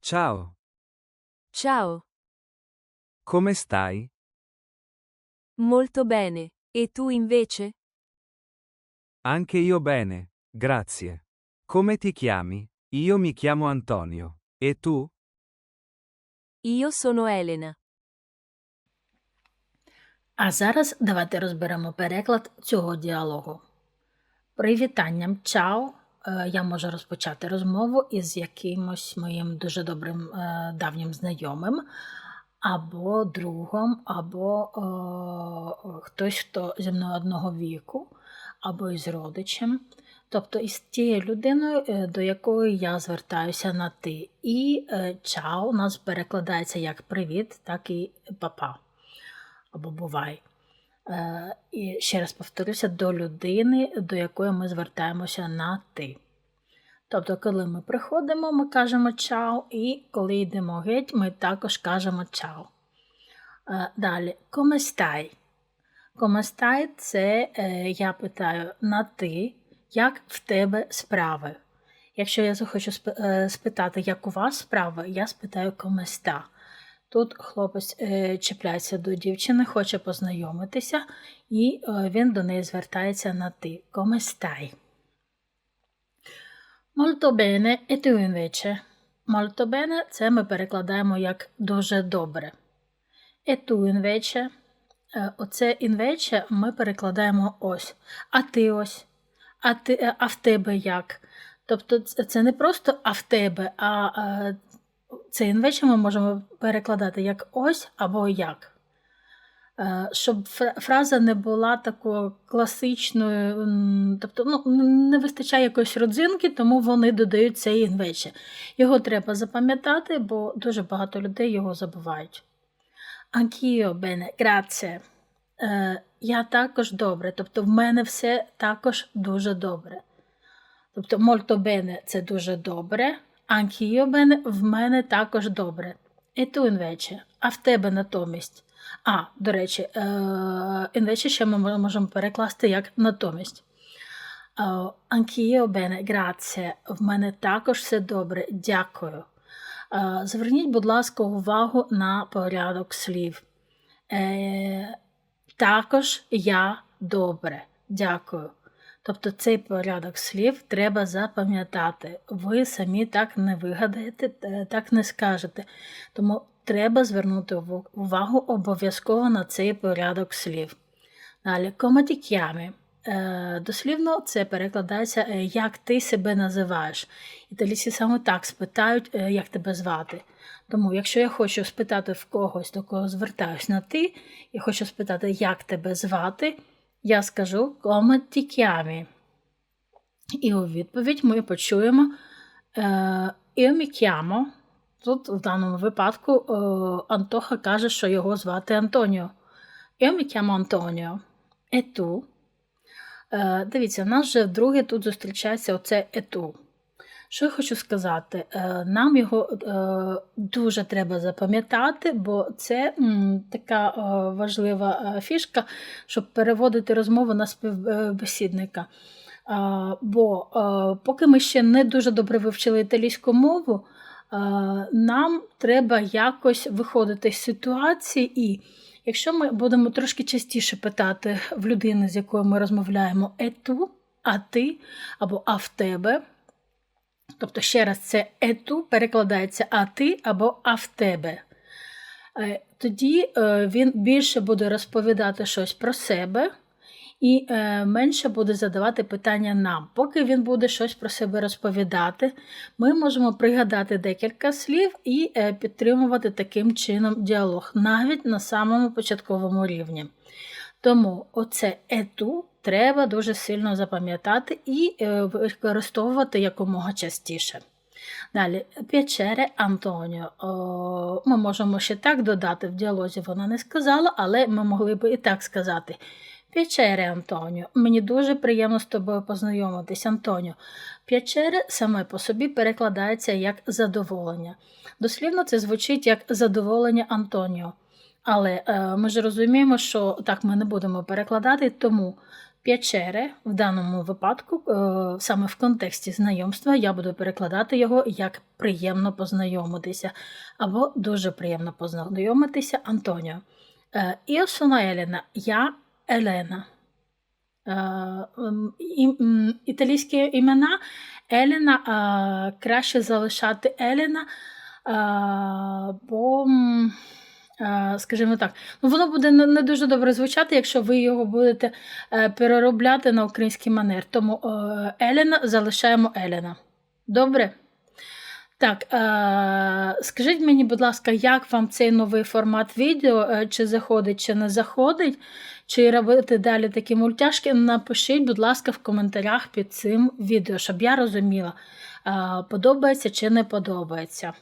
Ciao, Ciao, come stai? molto bene. E tu invece? Anche io bene, grazie. Come ti chiami? Io mi chiamo Antonio. E tu? Io sono Elena. А зараз давайте розберемо переклад цього діалогу. Привітанням чао. Е, Я можу розпочати розмову із якимось моїм дуже добрим е, давнім знайомим, або другом, або е, хтось, хто зі мною одного віку, або із родичем. Тобто із тією людиною, до якої я звертаюся на ти. І чао у нас перекладається як привіт, так і папа або бувай. Е, і ще раз повторюся, до людини, до якої ми звертаємося на ти. Тобто, коли ми приходимо, ми кажемо чао, і коли йдемо геть, ми також кажемо чао. Е, далі, коместай. Коместай це е, я питаю на ти, як в тебе справи. Якщо я захочу спитати, як у вас справи, я спитаю коместа. Тут хлопець е, чіпляється до дівчини, хоче познайомитися, і е, він до неї звертається на ти. Come stai? Molto bene, e tu invece? Molto bene це ми перекладаємо як дуже добре. E tu invece? Е, Оце invece ми перекладаємо ось. А ти ось. А, ти, а в тебе як? Тобто це не просто а в тебе, а цей інвече ми можемо перекладати як ось або як. Е, Щоб фраза не була такою класичною, тобто ну, не вистачає якоїсь родзинки, тому вони додають цей інвече. Його треба запам'ятати, бо дуже багато людей його забувають. Anch'io bene, grazie. Е, Я також добре, тобто в мене все також дуже добре. Тобто molto bene – це дуже добре, bene – в мене також добре. E tu invece, а в тебе натомість. А, до речі, е, invece ще ми можемо перекласти як натомість. Е, Anch'io bene, grazie. В мене також все добре, дякую. Е, Зверніть, будь ласка, увагу на порядок слів. Також я добре, дякую. Тобто цей порядок слів треба запам'ятати. Ви самі так не вигадаєте, е, так не скажете. Тому треба звернути увагу обов'язково на цей порядок слів. Далі, chiami? Е, Дослівно це перекладається, е, як ти себе називаєш. Італійці саме так спитають, як тебе звати. Тому, якщо я хочу спитати в когось, до кого звертаюсь на ти, і хочу спитати, як тебе звати, я скажу come ti chiami. І у відповідь ми почуємо «Io mi chiamo». Тут в даному випадку е, Антоха каже, що його звати Антоніо. «Io mi chiamo Антоніо. «E tu?» Е, Дивіться, у нас вже вдруге тут зустрічається оце «ету». Що я хочу сказати? Е, Нам його е, дуже треба запам'ятати, бо це така е, важлива фішка, щоб переводити розмову на співбесідника. Бо поки ми ще не дуже добре вивчили італійську мову, нам треба якось виходити з ситуації, і якщо ми будемо трошки частіше питати в людини, з якою ми розмовляємо, ету, а ти або а в тебе. Тобто, ще раз, це ету перекладається а ти або а в тебе. Е, Тоді е, він більше буде розповідати щось про себе і е, менше буде задавати питання нам. Поки він буде щось про себе розповідати, ми можемо пригадати декілька слів і підтримувати таким чином діалог, навіть на самому початковому рівні. Тому оце ету треба дуже сильно запам'ятати і е, використовувати якомога частіше. Далі, п'ячере Антоніо. Ми можемо ще так додати в діалозі, вона не сказала, але ми могли б і так сказати. П'ячере Антоніо, мені дуже приємно з тобою познайомитись, Антоніо. П'ячере саме по собі перекладається як задоволення. Дослівно це звучить як задоволення Антоніо. Але е, ми ж розуміємо, що так ми не будемо перекладати, тому П'ячери в даному випадку, е, саме в контексті знайомства, я буду перекладати його як приємно познайомитися або дуже приємно познайомитися Антоніо. Е, Io sono Elena, я Елена. Е, і- Італійські імена Елена краще залишати Елена, е, бо, скажімо так, ну, воно буде не, дуже добре звучати, якщо ви його будете е, переробляти на український манер. Тому е, Елена залишаємо Елена. Добре? Так, е, скажіть мені, будь ласка, як вам цей новий формат відео, е, чи заходить, чи не заходить, чи робити далі такі мультяшки, напишіть, будь ласка, в коментарях під цим відео, щоб я розуміла, е, подобається чи не подобається.